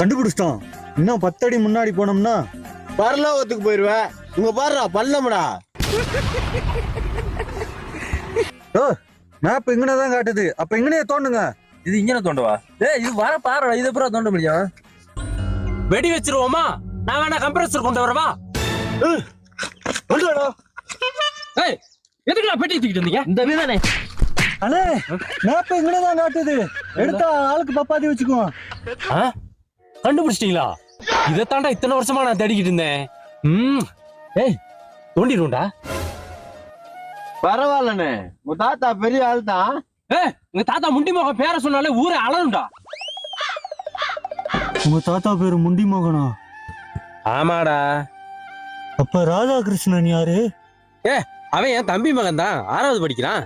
கண்டுபிடிச்சிட்டோம். இன்னும் பத்தடி முன்னாடி போனோம்னா பரலோகத்துக்கு போயிருவேன். இங்க பாருடா பள்ளம்டா. ஓ மேப் இங்கனே தான் காட்டுது. அப்ப இங்கனே தோண்டுங்க. இது இங்கே தோண்டவா? ஏய் இது வர பாருடா இது எப்பறம் தோண்ட முடியும்? வெடி வச்சிருவோமா? நான் வேணா கம்ப்ரஸர் கொண்டு வரவா? ஏய் எதுக்குடா பெட்டி தூக்கிட்டு வந்தீங்க? இந்த வீதானே அண்ணே மேப் இங்கனே தான் காட்டுது. எடுத்தா ஆளுக்கு பப்பாதி வச்சுக்குவோம். ஆ? கண்டுபிடிச்சிட்டீங்களா? இதைத்தாண்டா இத்தனை வருஷமா நான் தேடிக்கிட்டு இருந்தேன். ம். ஏய் தோண்டிடுவோம்டா. பரவாயில்லண்ணே. உங்க தாத்தா பெரிய ஆள் தான் ஏய் உங்க தாத்தா முண்டி மகன் பேரை சொன்னாலே ஊரே அலரும்டா. உங்க தாத்தா பேரு முண்டி மோகனா? ஆமாடா. அப்ப ராதாகிருஷ்ணன் யாரு? அவன் என் தம்பி மகன் தான் ஆறாவது படிக்கிறான்.